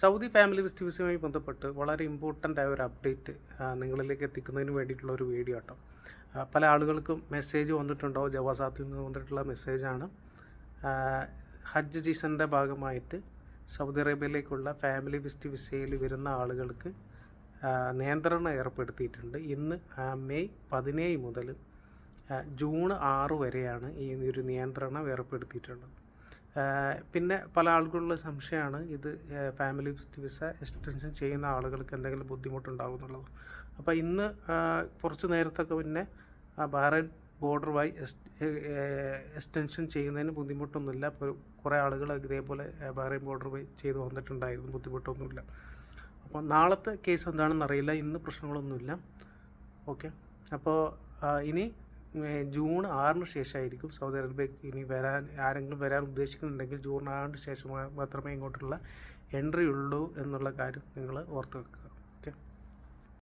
Saudi family ഫെസ്റ്റിവൽസുമായി ബന്ധപ്പെട്ട് വളരെ important ആയ ഒരു അപ്ഡേറ്റ് നിങ്ങളിലേക്ക് എത്തിക്കുന്നതിന് വേണ്ടിയിട്ടുള്ള ഒരു വീഡിയോ കേട്ടോ പല ആളുകൾക്കും മെസ്സേജ് വന്നിട്ടുണ്ടോ? ജവാസാത്തിൽ നിന്ന് വന്നിട്ടുള്ള മെസ്സേജാണ് ഹജ്ജ് സീസണിന്റെ ഭാഗമായിട്ട് സൗദി അറേബ്യയിലേക്കുള്ള ഫാമിലി ഫെസ്റ്റ് വിസയിൽ വരുന്ന ആളുകൾക്ക് നിയന്ത്രണം ഏർപ്പെടുത്തിയിട്ടുണ്ട്. ഇന്ന് മെയ് പതിനേഴ് മുതൽ ജൂൺ ആറ് വരെയാണ് ഈ ഒരു നിയന്ത്രണം ഏർപ്പെടുത്തിയിട്ടുള്ളത്. പിന്നെ പല ആളുകളുള്ള സംശയമാണ് ഇത് ഫാമിലി വിസ എക്സ്റ്റൻഷൻ ചെയ്യുന്ന ആളുകൾക്ക് എന്തെങ്കിലും ബുദ്ധിമുട്ടുണ്ടാകും എന്നുള്ളത് അപ്പോൾ ഇന്ന് കുറച്ച് നേരത്തൊക്കെ പിന്നെ ബഹ്റൈൻ ബോർഡർ വഴി എക്സ്റ്റൻഷൻ ചെയ്യുന്നതിന് ബുദ്ധിമുട്ടൊന്നുമില്ല. ഇപ്പോൾ കുറേ ആളുകൾ ഇതേപോലെ ബഹ്റൈൻ ബോർഡർ വഴി ചെയ്ത് വന്നിട്ടുണ്ടായിരുന്നു. ബുദ്ധിമുട്ടൊന്നുമില്ല. അപ്പോൾ നാളത്തെ കേസ് എന്താണെന്ന് അറിയില്ല. ഇന്ന് പ്രശ്നങ്ങളൊന്നുമില്ല. ഓക്കെ അപ്പോൾ ഇനി ജൂൺ ആറിന് ശേഷമായിരിക്കും സൗദി അറേബ്യക്ക് ഇനി വരാൻ ആരെങ്കിലും വരാൻ ഉദ്ദേശിക്കുന്നുണ്ടെങ്കിൽ ജൂൺ ആറിന് ശേഷം മാത്രമേ ഇങ്ങോട്ടുള്ള എൻട്രി ഉള്ളൂ എന്നുള്ള കാര്യം നിങ്ങൾ ഓർത്ത് വെക്കുക. ഓക്കെ?